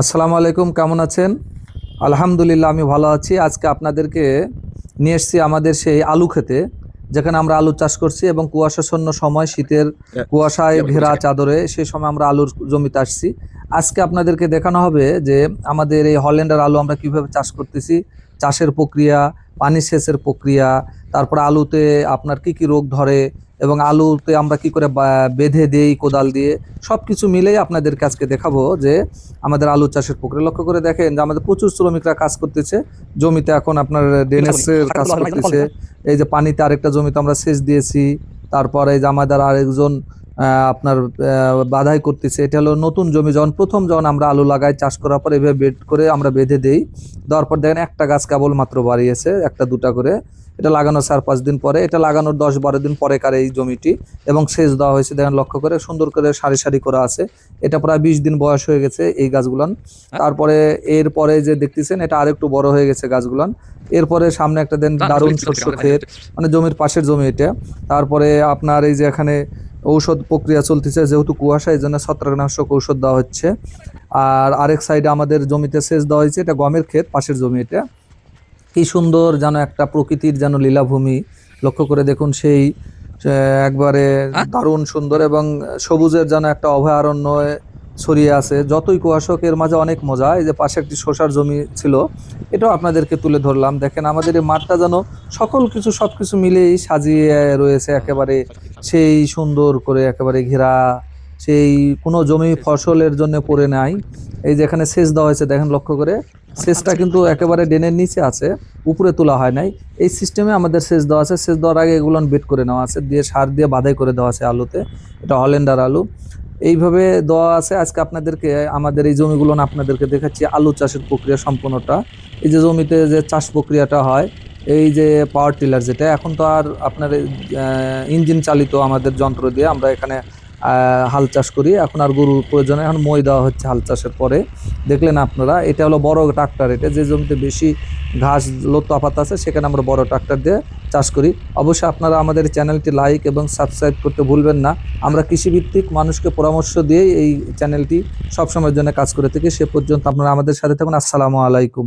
আসসালামু আলাইকুম কেমন আছেন? আলহামদুলিল্লাহ আমি ভালো আছি। আজকে আপনাদেরকে নিয়ে এসেছি আমাদের সেই আলু খেতে যেখানে আমরা আলু চাষ করছি এবং কুয়াশাচ্ছন্ন সময় শীতের কুয়াশায় ঘেরা চাদরে সেই সময় আমরা আলুর জমিতে আসছি। আজকে আপনাদেরকে দেখানো হবে যে আমাদের এই হল্যান্ডার আলু আমরা কীভাবে চাষ করতেছি চাষের প্রক্রিয়া পানি সেচের প্রক্রিয়া তারপরে আলুতে আপনার কি কি রোগ ধরে এবং আলুতে আমরা কি করে বেঁধে দিই কোদাল দিয়ে সব কিছু মিলেই আপনাদের আজকে দেখাবো যে আমাদের আলু চাষের প্রক্রিয়া। লক্ষ্য করে দেখেন যে আমাদের প্রচুর শ্রমিকরা কাজ করতেছে, জমিতে এখন আপনার ড্রেনেজের কাজ করতেছে, এই যে পানিতে আরেকটা জমিতে আমরা সেচ দিয়েছি, তারপরে যে আমাদের আরেকজন আপনার বাধাই করতেছে। এটা হলো নতুন জমি যখন প্রথম যখন আমরা আলু লাগাই চাষ করার পর এভাবে বেড করে আমরা বেঁধে দেই। দেওয়ার পর দেখেন একটা গাছ কেবল মাত্র বাড়িয়েছে একটা দুটা করে। এটা লাগানো চার পাঁচ দিন পরে এটা লাগানোর দশ বারো দিন পরে কার এই জমিটি এবং সেচ দেওয়া হয়েছে দেখেন লক্ষ্য করে সুন্দর করে সারি সারি করা আছে। এটা প্রায় বিশ দিন বয়স হয়ে গেছে এই গাছগুলান। তারপরে এরপরে যে দেখতেছেন এটা আরেকটু বড় হয়ে গেছে গাছগুলান। এরপরে সামনে একটা দেন দারুণ শস্য ক্ষেত মানে জমির পাশের জমি এটা। তারপরে আপনার এই যে এখানে ঔষধ প্রক্রিয়া চলতেছে যেহেতু কুয়াশা এই জন্য ছত্রাকনাশক ঔষধ দেওয়া হচ্ছে। আর আরেক সাইডে আমাদের জমিতে সেচ দেওয়া হয়েছে এটা গমের ক্ষেত পাশের জমি এটা কি সুন্দর যেন একটা প্রকৃতির যেন লীলাভূমি। লক্ষ্য করে দেখুন সেই একবারে দারুণ সুন্দর এবং সবুজের যেন একটা অভয়ারণ্য ছড়িয়ে আছে। যতই কুয়াশক এর মাঝে অনেক মজা। এই যে পাশে একটি শশার জমি ছিল, এটাও আপনাদেরকে তুলে ধরলাম। দেখেন, আমাদের এই মাঠটা যেন সকল কিছু সব কিছু মিলেই সাজিয়ে রয়েছে একেবারে সেই সুন্দর করে একেবারে ঘেরা। সেই কোনো জমি ফসলের জন্য পড়ে নাই। এই যেখানে সেচ দেওয়া হয়েছে, দেখেন লক্ষ্য করে। সেচটা কিন্তু একেবারে ড্রেনের নিচে আছে, উপরে তোলা হয় নাই। এই সিস্টেমে আমাদের সেচ দেওয়া আছে। সেচ দেওয়ার আগে এগুলো বেট করে নেওয়া আছে, দিয়ে সার দিয়ে বাধাই করে দেওয়া আছে আলুতে। এটা হল্যান্ডার আলু। এইভাবে দেওয়া আছে। আজকে আপনাদেরকে, আমাদের এই জমিগুলো আপনাদেরকে দেখাচ্ছি। আলু চাষের প্রক্রিয়া সম্পূর্ণটা। এই যে জমিতে যে চাষ প্রক্রিয়াটা হয়, এই যে পাওয়ার টিলার যেটা, এখন তো আর আপনার ইঞ্জিন চালিত আমাদের যন্ত্র দিয়ে আমরা এখানে হাল চাষ করি। এখন আর গরুর প্রয়োজনে এখন মই দেওয়া হচ্ছে হাল চাষের পরে। দেখলেন আপনারা, এটা হলো বড় ট্রাক্টর এটা যে জমিতে বেশি ঘাস, লতা পাতা আছে, সেখানে আমরা বড় ট্রাক্টর দিয়ে চাষ করি। অবশ্যই আপনারা আমাদের চ্যানেলটি লাইক এবং সাবস্ক্রাইব করতে ভুলবেন না। আমরা কৃষিভিত্তিক মানুষকে পরামর্শ দিয়ে এই চ্যানেলটি সবসময়ের জন্য কাজ করে থাকি। সে পর্যন্ত আপনারা আমাদের সাথে থাকুন। আসসালামু আলাইকুম।